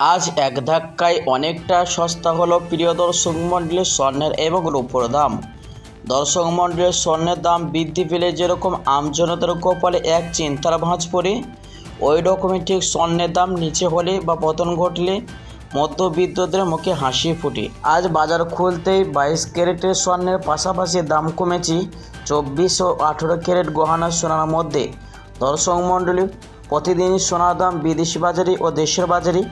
আজ এক ধাক্কায় অনেকটা সস্তা হলো প্রিয় দর্শক মণ্ডলীর স্বর্ণের এবং রূপোর দাম। দর্শক মণ্ডলীর স্বর্ণের দাম বৃদ্ধি পেলে যেরকম আমজনতার কপালে এক চিন্তার ভাঁজ পড়ে ওই রকমই ঠিক স্বর্ণের দাম নিচে হলে বা পতন ঘটলে মধ্যবিত্তদের মুখে হাসি ফুটে। আজ বাজার খুলতেই বাইশ ক্যারেটের স্বর্ণের পাশাপাশি দাম কমেছে চব্বিশ ও আঠেরো ক্যারেট গহনা সোনার মধ্যে। দর্শক মণ্ডলী প্রতিদিনই সোনার দাম বিদেশি বাজারে ও দেশের বাজারে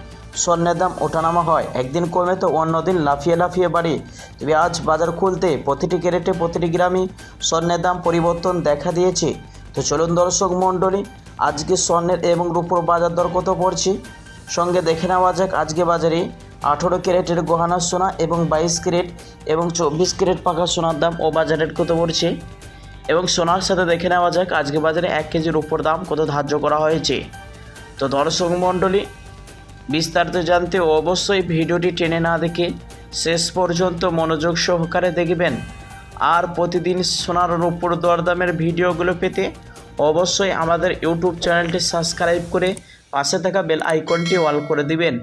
স্বর্ণের দাম ওঠানামা হয়। একদিন কমে তো অন্যদিন লাফিয়ে লাফিয়ে বাড়ে। তবে আজ বাজার খুলতে প্রতিটি ক্যারেটে প্রতিটি গ্রামে স্বর্ণের দাম পরিবর্তন দেখা দিয়েছে। তো চলুন দর্শক মণ্ডলী, আজকে স্বর্ণের এবং রূপোর বাজার দর কত পড়ছে? সঙ্গে দেখে নেওয়া যাক আজকে বাজারে আঠেরো ক্যারেটের গহনা সোনা এবং বাইশ ক্যারেট এবং চব্বিশ ক্যারেট পাকা সোনার দাম ও বাজার রেট কত পড়ছে? এবং সোনার সাথে দেখে নেওয়া যাক আজকে বাজারে এক কেজির উপর দাম কত ধার্য করা হয়েছে। তো দর্শক মণ্ডলী বিস্তারিত জানতে অবশ্যই ভিডিওটি টেনে না দেখে শেষ পর্যন্ত মনোযোগ সহকারে দেখবেন। আর প্রতিদিন সোনার উপর দরদামের ভিডিওগুলো পেতে অবশ্যই আমাদের ইউটিউব চ্যানেলটি সাবস্ক্রাইব করে পাশে থাকা বেল আইকনটি অল করে দিবেন।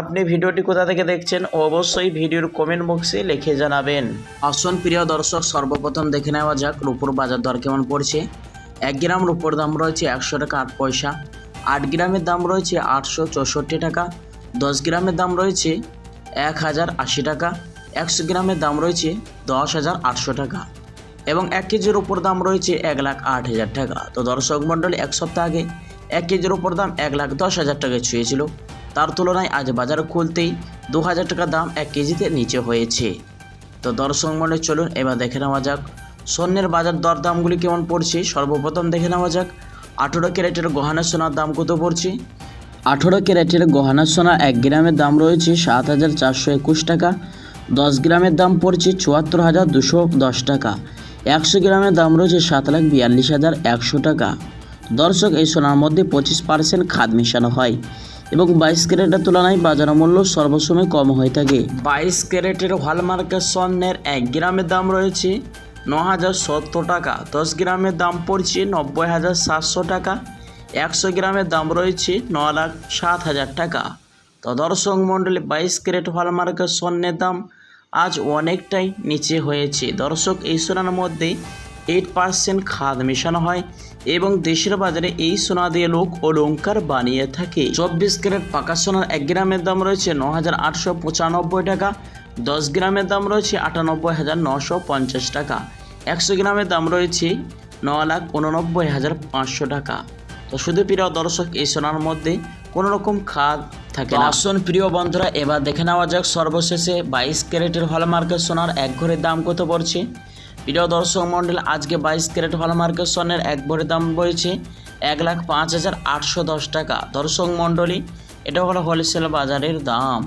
আপনি ভিডিওটি কোথা থেকে দেখছেন অবশ্যই ভিডিওর কমেন্ট বক্সে লিখে জানাবেন। আসুন প্রিয় দর্শক, সর্বপ্রথম দেখে নেওয়া যাক রূপোর বাজার দর কেমন পড়ছে। এক গ্রাম রূপোর দাম রয়েছে একশো টাকা আট পয়সা। আট গ্রামের দাম রয়েছে আটশো চৌষট্টি টাকা, দশ গ্রামের দাম রয়েছে এক হাজার আশি টাকা, একশো গ্রামের দাম রয়েছে দশ হাজার আটশো টাকা এবং এক কেজির উপর দাম রয়েছে এক লাখ আট হাজার টাকা। তো দর্শক মণ্ডলী, এক সপ্তাহ আগে এক কেজির উপর দাম এক লাখ দশ হাজার টাকায় ছুঁয়েছিল। তার তুলনায় আজ বাজার খুলতেই দু হাজার টাকা দাম এক কেজিতে নিচে হয়েছে। তো দর্শক মণ্ডলী, চলুন এবার দেখে নেওয়া যাক। স্বর্ণের বাজার দর দামগুলি কেমন পড়ছে? সর্বপ্রথম দেখে নেওয়া যাক। আঠেরো ক্যারেটের গহনা সোনার দাম কত পড়ছে? আঠেরো ক্যারেটের গহনা সোনা এক গ্রামের দাম রয়েছে সাত হাজার চারশো একুশ টাকা। দশ গ্রামের দাম পড়ছে চুয়াত্তর হাজার দুশো দশ টাকা। একশো গ্রামের দাম রয়েছে সাত লাখ বিয়াল্লিশ হাজার একশো টাকা। দর্শক, এই সোনার মধ্যে পঁচিশ পার্সেন্ট খাদ মেশানো হয় এবং বাইশ ক্যারেটের তুলনায় বাজার মূল্য সর্বসময় কম হয়ে থাকে। বাইশ ক্যারেটের হলমার্কের স্বর্ণের এক গ্রামের দাম রয়েছে ন হাজার সত্তর টাকা। দশ গ্রামের দাম পড়ছে নব্বই হাজার সাতশো টাকা। একশো গ্রামের দাম রয়েছে ন লাখ সাত হাজার টাকা। তো দর্শক মণ্ডলী, বাইশ ক্যারেট হলমার্কের স্বর্ণের দাম আজ অনেকটাই নিচে হয়েছে। দর্শক, এই সোনার মধ্যে এইট পার্সেন্ট খাদ মেশানো হয় এবং দেশের বাজারে এই সোনা দিয়ে লোক অলঙ্কার বানিয়ে থাকে। চব্বিশ ক্যারেট পাকা সোনার এক গ্রামের দাম রয়েছে ন হাজার আটশো পঁচানব্বই টাকা। দশ গ্রামের দাম রয়েছে আটানব্বই হাজার নশো পঞ্চাশ টাকা। একশো গ্রামের দাম রয়েছে ন লাখ উননব্বই হাজার পাঁচশো টাকা। তো শুধু প্রিয় দর্শক, এই সোনার মধ্যে কোনো রকম খাদ থাকে না। আসুন প্রিয় বন্ধুরা, এবার দেখে নেওয়া যাক সর্বশেষে বাইশ ক্যারেটের হলমার্কের সোনার এক ঘরের দাম কত পড়ছে। প্রিয় দর্শক মণ্ডল, আজকে বাইশ ক্যারেট হলমার্কের সোনার এক ভরের দাম পড়েছে এক লাখ পাঁচ হাজার আটশো দশ টাকা। দর্শক মণ্ডলী, এটা হলো হোলসেল বাজারের দাম।